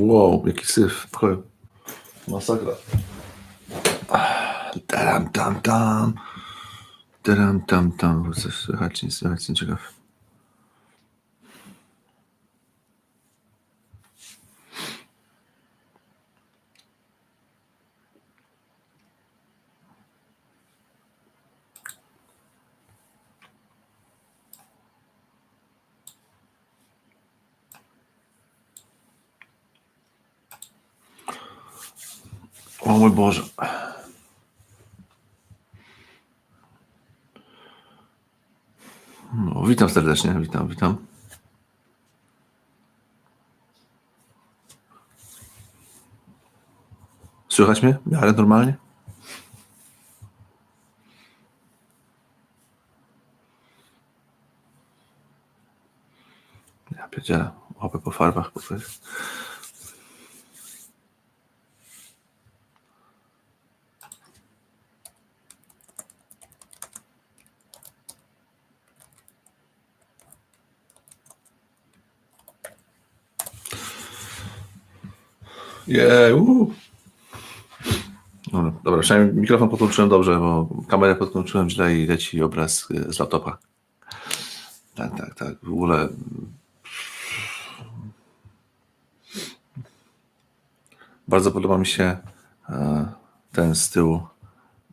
Wow, jaki syf. Masakra. Tam, tam, tam. Tam, tam, tam. Coś słychać, nie słychać, jestem ciekaw. O mój Boże. No, witam serdecznie, witam, witam. Słychać mnie? Miarę normalnie? Ja pierdzielę, łapę po farbach. Po. Jej, uuu. Dobra, przynajmniej mikrofon podłączyłem dobrze, bo kamerę podłączyłem źle i leci obraz y, z laptopa. Tak, tak, tak. W ogóle bardzo podoba mi się e, ten z tyłu,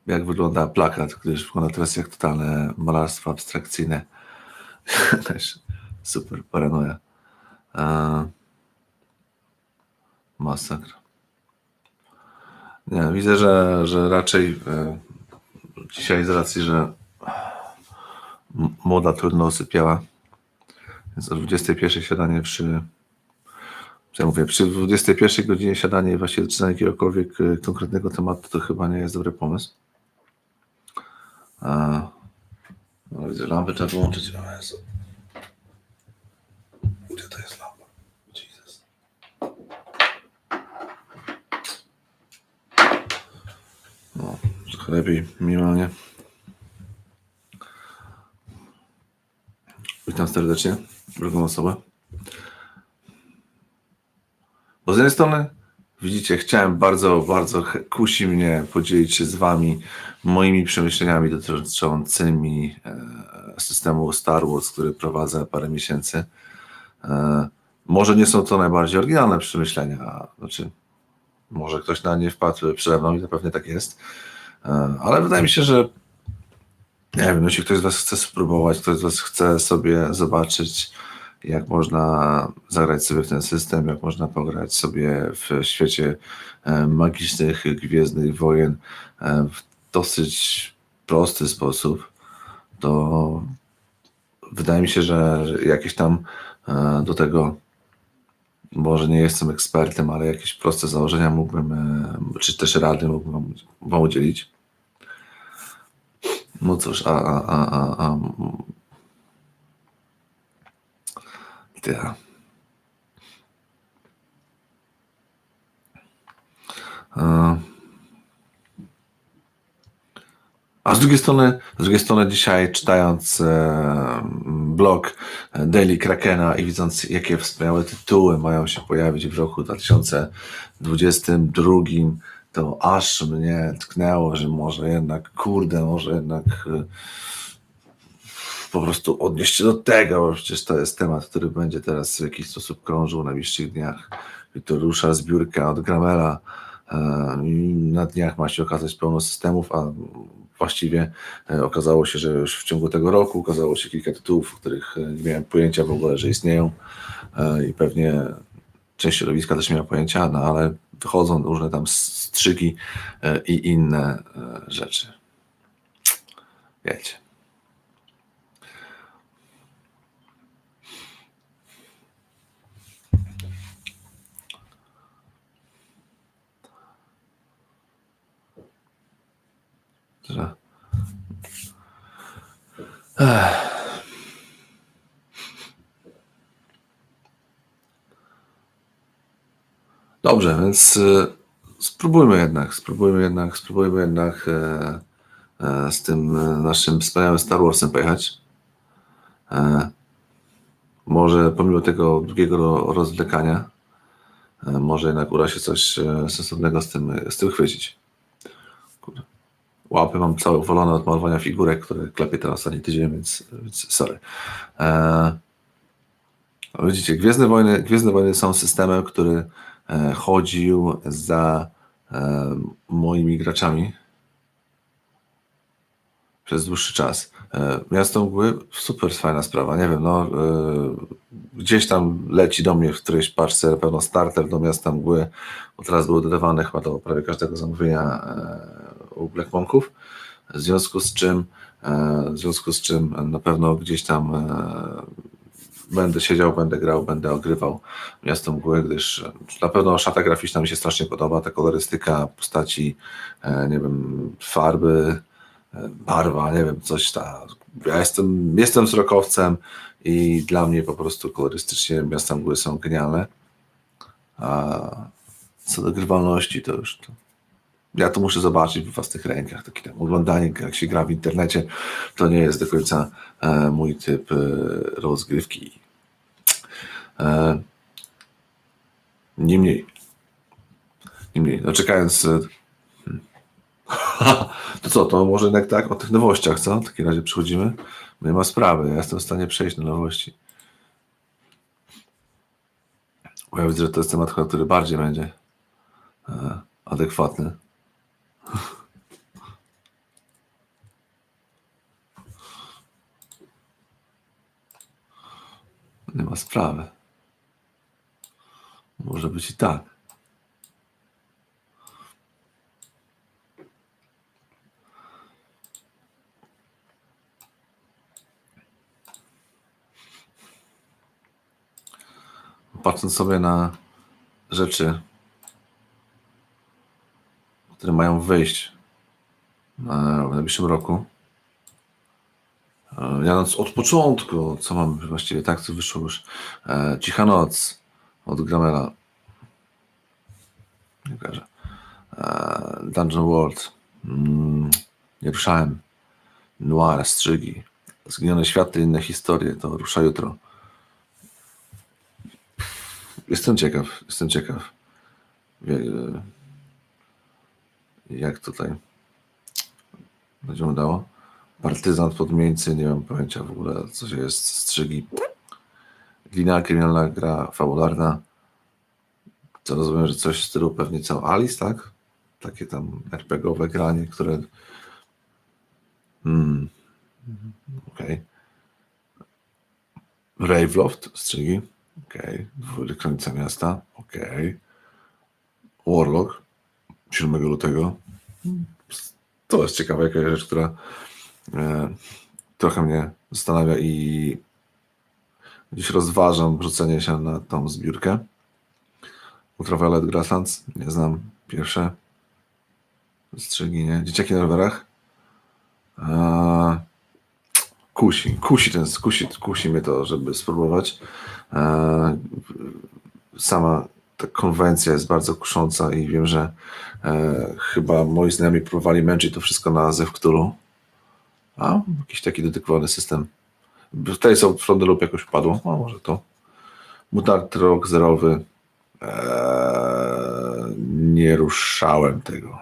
jak wygląda plakat, gdyż wygląda teraz jak totalne malarstwo abstrakcyjne. Też super paranoja. Masakra. Nie, widzę, że, że raczej e, dzisiaj z racji, że młoda trudno usypiała, więc o 21 siadanie przy ja mówię, przy 21 godzinie siadanie i właściwie zaczynanie jakiegokolwiek e, konkretnego tematu to chyba nie jest dobry pomysł. A, no widzę, lampę trzeba wyłączyć. O Jezu. Gdzie to jest lampa? Jesus. No, trochę lepiej, minimalnie. Witam serdecznie, drugą osobę. Bo z jednej strony, widzicie, chciałem bardzo, bardzo, kusi mnie podzielić się z Wami moimi przemyśleniami dotyczącymi e, systemu Star Wars, który prowadzę parę miesięcy. E, może nie są to najbardziej oryginalne przemyślenia, znaczy, może ktoś na nie wpadł przede mną i to pewnie tak jest, ale wydaje mi się, że nie wiem, jeśli ktoś z Was chce spróbować, ktoś z Was chce sobie zobaczyć, jak można zagrać sobie w ten system, jak można pograć sobie w świecie e, magicznych, gwiezdnych wojen e, w dosyć prosty sposób, to wydaje mi się, że jakieś tam e, do tego, może nie jestem ekspertem, ale jakieś proste założenia mógłbym, e, czy też rady mógłbym wam- udzielić. No cóż, a, a, a, a, a ja. A z drugiej strony, z drugiej strony dzisiaj czytając e, blog Daily Krakena i widząc jakie wspaniałe tytuły mają się pojawić w roku 2022, to aż mnie tknęło, że może jednak, kurde, może jednak e, po prostu odnieść się do tego, bo przecież to jest temat, który będzie teraz w jakiś sposób krążył w najbliższych dniach. I to rusza zbiórka od Gramela. e, Na dniach ma się okazać pełno systemów, a właściwie e, okazało się, że już w ciągu tego roku ukazało się kilka tytułów, których e, nie miałem pojęcia w ogóle, że istnieją e, i pewnie część środowiska też nie miała pojęcia, no ale wychodzą różne tam strzygi e, i inne rzeczy. Wiecie. Że Ech. Dobrze, więc y, spróbujmy jednak, spróbujmy jednak, spróbujmy jednak e, e, z tym e, naszym wspaniałym Star Warsem pojechać. Może pomimo tego długiego ro- rozwlekania, może jednak uda się coś sensownego z tym, z tym chwycić. Łapy mam całe uwolone od malowania figurek, które klepię teraz ostatni tydzień, więc, więc sorry. E, widzicie, Gwiezdne Wojny, Gwiezdne Wojny są systemem, który e, chodził za e, moimi graczami przez dłuższy czas. E, Miasto Mgły, super fajna sprawa, nie wiem, no e, gdzieś tam leci do mnie w którejś paczce na pewno starter do Miasta Mgły, bo teraz były dodawane chyba do prawie każdego zamówienia e, u Black Monków, w związku z czym e, w związku z czym na pewno gdzieś tam e, będę siedział, będę grał, będę ogrywał Miasto Mgły, gdyż na pewno szata graficzna mi się strasznie podoba, ta kolorystyka postaci, e, nie wiem, farby, e, barwa, nie wiem, coś ta. Ja jestem, jestem wzrokowcem i dla mnie po prostu kolorystycznie Miasta Mgły są genialne. A co do grywalności, to już to, ja to muszę zobaczyć w własnych rękach. Takie tam oglądanie, jak się gra w internecie, to nie jest do końca e, mój typ e, rozgrywki. E, niemniej, niemniej, no czekając. e, hmm. To co, to może jednak tak o tych nowościach, co? W takim razie przechodzimy. Nie ma sprawy, ja jestem w stanie przejść na nowości. Bo ja widzę, że to jest temat, który bardziej będzie e, adekwatny. Nie ma sprawy. Może być i tak. Patrząc sobie na rzeczy, które mają wyjść w najbliższym roku. E, Ja noc od początku, co mam właściwie, tak, co wyszło już. E, Cicha noc od Gramela. Nie. E, Dungeon World. Mm, nie ruszałem. Noir, Strzygi. Zginione światy, inne historie. To rusza jutro. Jestem ciekaw, jestem ciekaw. Jak tutaj będzie wyglądało? Partyzant podmieńcy, nie mam pojęcia w ogóle, co się jest, strzygi. Glina, kryminalna gra fabularna. Co rozumiem, że coś w stylu pewnie co Alice, tak? Takie tam RPGowe granie, które... Hmm. Okej. Raveloft, strzygi. Okej. Okay. Końca miasta. Okej. Warlock. 7 lutego. To jest ciekawa jakaś rzecz, która e, trochę mnie zastanawia i dziś rozważam rzucenie się na tą zbiórkę. Ultraviolet Grasslands, nie znam. Pierwsze. Strzygi, nie? Dzieciaki na rowerach. E, kusi, kusi ten, kusi, kusi mnie to, żeby spróbować. E, sama ta konwencja jest bardzo kusząca i wiem, że e, chyba moi znajomi próbowali męczyć to wszystko na Zew Cthulhu. A, jakiś taki dedykowany system. Tutaj są the Loop jakoś padło. A może to. Mutant Rock zerowy. Eee, nie ruszałem tego.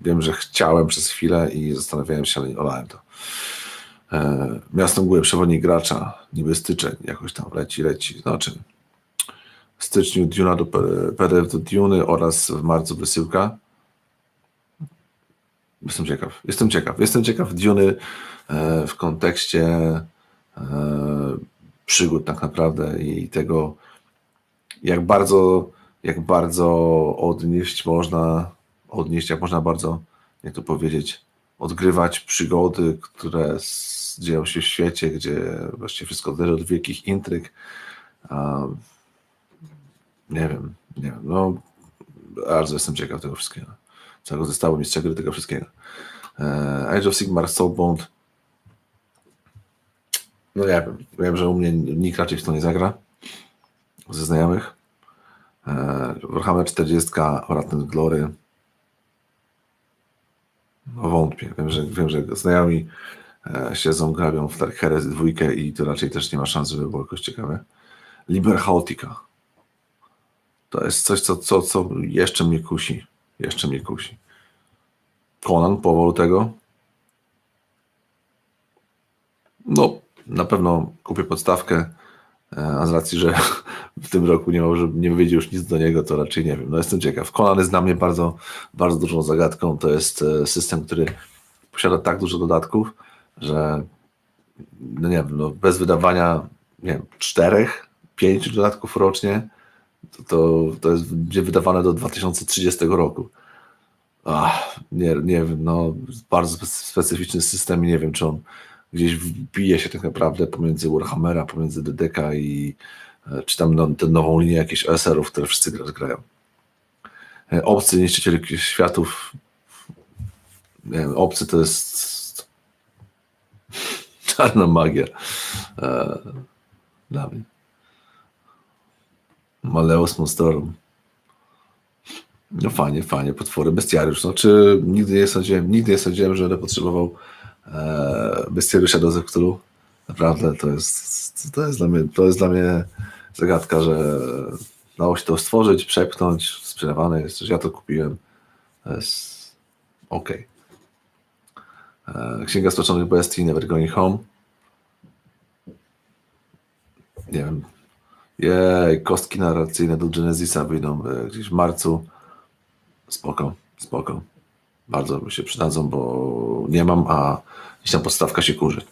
Wiem, że chciałem przez chwilę i zastanawiałem się, ale nie olałem to. Eee, Miasto Mgły, przewodnik gracza, niby styczeń, jakoś tam leci, leci. No czym? W styczniu Duna do PDF do Duny oraz w marcu wysyłka. Jestem ciekaw, jestem ciekaw, jestem ciekaw Duny e, w kontekście e, przygód tak naprawdę i tego jak bardzo jak bardzo odnieść można odnieść, jak można bardzo, jak to powiedzieć, odgrywać przygody, które dzieją się w świecie, gdzie właściwie wszystko zależy od wielkich intryg. Nie wiem, nie wiem. No, bardzo jestem ciekaw tego wszystkiego. Całego zestawu mistrza gry tego wszystkiego. E, Age of Sigmar Soulbound. No ja wiem, wiem, że u mnie nikt raczej w to nie zagra. Ze znajomych. E, Warhammer 40, Oratent Glory. No wątpię. Wiem, że, wiem, że znajomi e, siedzą, grabią w Dark Heresy dwójkę i to raczej też nie ma szans, żeby było jakoś ciekawe. Liber Chaotica. To jest coś, co, co, co jeszcze mnie kusi. Jeszcze mnie kusi. Conan, powolu tego. No, na pewno kupię podstawkę, e, a z racji, że w tym roku nie, może, nie wyjdzie już nic do niego, to raczej nie wiem. No jestem ciekaw. Conan jest dla mnie bardzo, bardzo dużą zagadką. To jest e, system, który posiada tak dużo dodatków, że no nie wiem, no bez wydawania nie wiem, czterech, pięciu dodatków rocznie, to, to, to jest będzie wydawane do 2030 roku. Ach, nie, nie wiem, no bardzo specyficzny system i nie wiem, czy on gdzieś wbije się tak naprawdę pomiędzy Warhammera, pomiędzy DDK i e, czy tam no, tę nową linię jakichś OSR-ów, które wszyscy gra- grają. E, Obcy niszczyciel światów. Nie wiem, obcy to jest czarna magia. E, dla mnie. Maleus Monstrum. No fajnie, fajnie, potwory, bestiariusz. No, czy nigdy nie sądziłem, nigdy nie sądziłem, że będę potrzebował e, bestiariusza do Zeptulu. Naprawdę to jest, to jest dla mnie, to jest dla mnie zagadka, że dało się to stworzyć, przepchnąć, sprzedawane jest, ja to kupiłem. To jest okej. E, Księga Stoczonych Bestii, Never Going Home. Nie wiem. Jej, kostki narracyjne do Genesisa wyjdą e, gdzieś w marcu. Spoko, spoko. Bardzo mi się przydadzą, bo nie mam, a gdzieś tam podstawka się kurzy.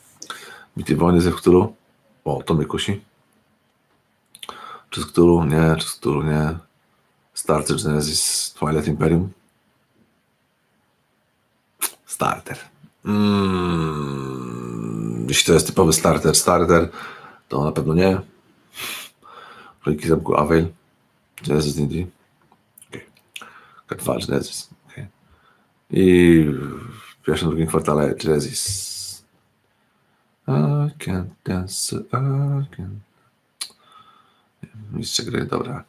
Mity Wojny ze Cthulhu. O, to mnie kusi. Czy z Cthulhu? Nie, czy z Cthulhu? Nie. Starter Genesis Twilight Imperium. Starter. Mm, jeśli to jest typowy starter, starter, to na pewno nie. Króliki Zamku Avail. Genesis D&D. Okay. K2 Genesis. Okay. I w pierwszym, drugim kwartale Genesis. I can't dance again. Mistrze gry, dobra.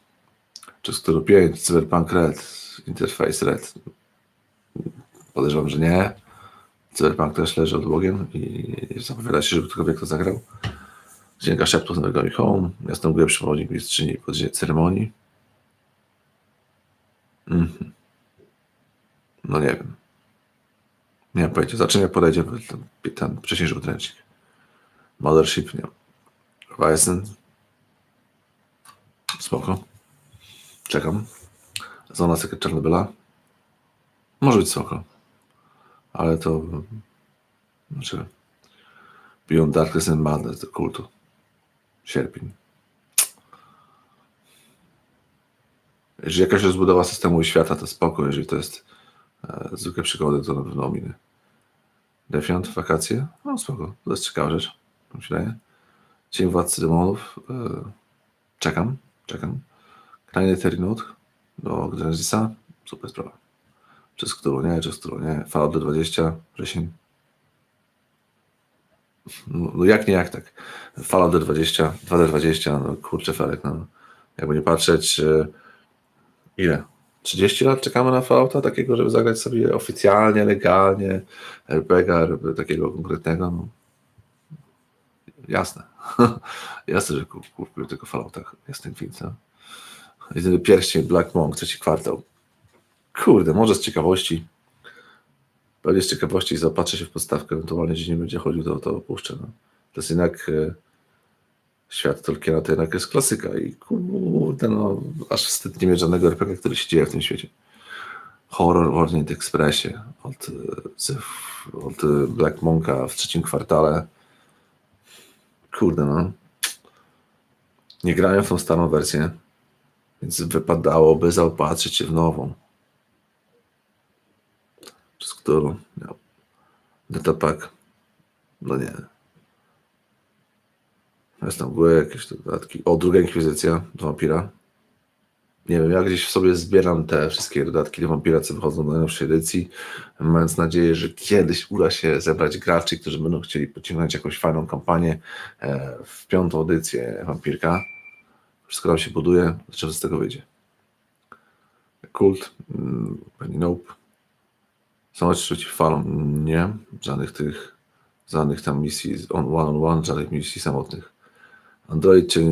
Czy z którego 5, Cyberpunk Red, Interface Red. Podejrzewam, że nie. Cyberpunk też leży odłogiem i zapowiada się, żeby ktokolwiek to zagrał. Księga Szeptów Nowego i Home. Grę przewodnik mistrzyni podzie- ceremonii. Mhm. No nie wiem. Nie mam pojęcia. Za czym jak podejdzie ten, ten wcześniejszy podręcznik. Mothership, nie. Ryzen. Spoko. Czekam. Zona Sekret Czarnobyla. Może być spoko. Ale to... Znaczy... Beyond Darkness and Madness do kultu. Sierpień. Jeżeli jakaś rozbudowa systemu i świata, to spoko. Jeżeli to jest e, zwykłe przygody, to na pewno ominę. Defiant, wakacje? No spoko. To jest ciekawa rzecz. Wydaje. Cień Władcy Demonów. E, czekam. Czekam. Krainy Terinut do Genesisa. Super sprawa. Czy z którą nie, czy z którą nie. Fallout 20, wrzesień. No, jak nie, jak tak. Fallout D20, 2D20, no kurczę Felek, no. Jakby nie patrzeć, e, ile? 30 lat czekamy na Fallouta takiego, żeby zagrać sobie oficjalnie, legalnie, RPG takiego konkretnego, no. Jasne. Jasne, że kup- kupię tylko Fallouta, jasny gwint, no. Jedyny pierścień Black Monk, trzeci kwartał. Kurde, może z ciekawości. Pewnie z ciekawości zapatrzę się w podstawkę, ewentualnie gdzieś nie będzie chodził, to, to opuszczę. No. To jest jednak e, świat Tolkiena, to jednak jest klasyka i kurde, no, aż wstyd nie mieć żadnego RPG, który się dzieje w tym świecie. Horror w Orient Expressie od, e, od Black Monka w trzecim kwartale. Kurde, no. Nie grałem w tą starą wersję, więc wypadałoby zaopatrzyć się w nową. Przez którą miał datapack. No nie. Jest tam były jakieś dodatki. O, druga inkwizycja do wampira. Nie wiem, ja gdzieś w sobie zbieram te wszystkie dodatki do wampira, co wychodzą do najnowszej edycji, mając nadzieję, że kiedyś uda się zebrać graczy, którzy będą chcieli pociągnąć jakąś fajną kampanię e, w piątą edycję wampirka. Wszystko tam się buduje, zobaczymy co z tego wyjdzie. Kult, mm, pewnie nope. Samolot przeciwfalą, nie. Żadnych tych, żadnych tam misji on one on one, żadnych misji samotnych. Android czy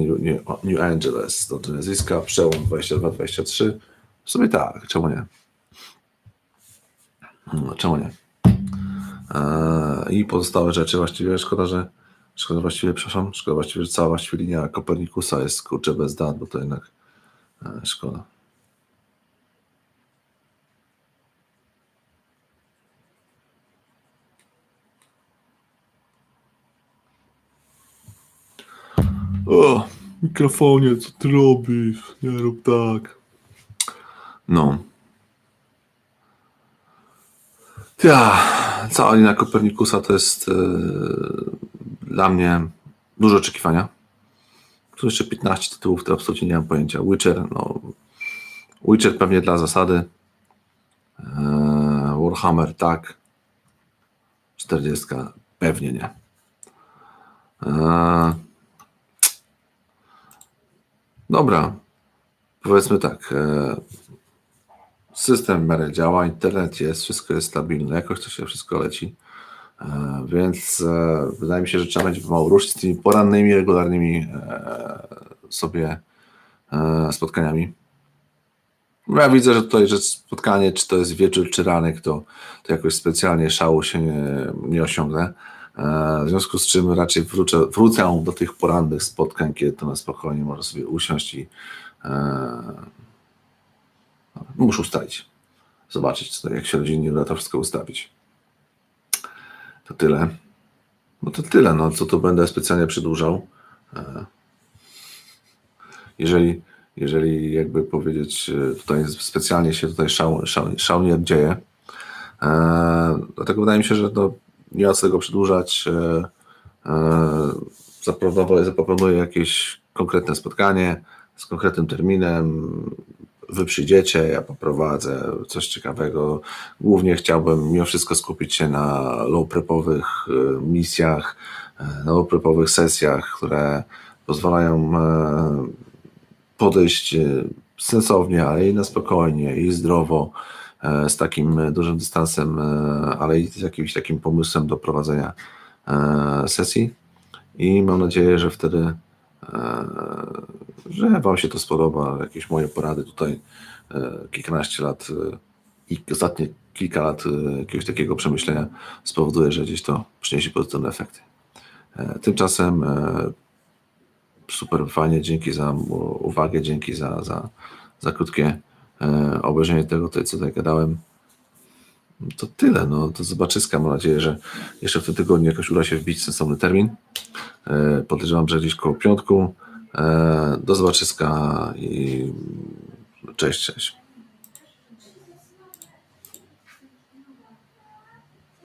New, Angeles do nazwiska, przełom 22-23. W sumie tak, czemu nie? No, czemu nie? Eee, I pozostałe rzeczy właściwie szkoda, że szkoda właściwie, przepraszam, szkoda właściwie, że cała właściwie linia Kopernikusa jest kurczę bez dat, bo to jednak e, szkoda. O, mikrofonie, co ty robisz? Nie rób tak. No. Ja, cała linia Kopernikusa to jest e, dla mnie duże oczekiwania. Tu jeszcze 15 tytułów, to absolutnie nie mam pojęcia. Witcher, no. Witcher pewnie dla zasady. E, Warhammer, tak. 40, pewnie nie. E, dobra. Powiedzmy tak. E, system w miarę działa, internet jest, wszystko jest stabilne, jakoś to się wszystko leci. E, Więc e, wydaje mi się, że trzeba będzie pomału ruszyć z tymi porannymi, regularnymi sobie spotkaniami. Ja widzę, że tutaj, że spotkanie, czy to jest wieczór, czy ranek, to, to jakoś specjalnie szału się nie, nie osiągnę. E, W związku z czym raczej wrócę, wrócę do tych porannych spotkań, kiedy to na spokojnie można sobie usiąść i e, muszę ustalić. Zobaczyć, co, jak się rodzinnie uda to wszystko ustawić. To tyle. No to tyle, no co tu będę specjalnie przedłużał. E, Jeżeli, jeżeli jakby powiedzieć, tutaj specjalnie się tutaj szał, szał, szał nie dzieje. Dlatego wydaje mi się, że to nie ma co tego przedłużać. E, e, Zaproponuję, zaproponuję jakieś konkretne spotkanie z konkretnym terminem. Wy przyjdziecie, ja poprowadzę coś ciekawego. Głównie chciałbym mimo wszystko skupić się na low prepowych e, misjach, na low prepowych sesjach, które pozwalają podejść sensownie, ale i na spokojnie, i zdrowo, z takim dużym dystansem, e, ale i z jakimś takim pomysłem do prowadzenia e, sesji. I mam nadzieję, że wtedy, e, że Wam się to spodoba. Jakieś moje porady tutaj, e, kilkanaście lat e, i ostatnie kilka lat e, jakiegoś takiego przemyślenia spowoduje, że gdzieś to przyniesie pozytywne efekty. E, Tymczasem e, super fajnie, dzięki za uwagę, dzięki za, za, za krótkie e, obejrzenie tego, co tutaj gadałem. To tyle, no to zobaczyska. Mam nadzieję, że jeszcze w tym tygodniu jakoś uda się wbić sensowny termin. E, Podejrzewam, że gdzieś koło piątku. E, Do zobaczyska i cześć, cześć.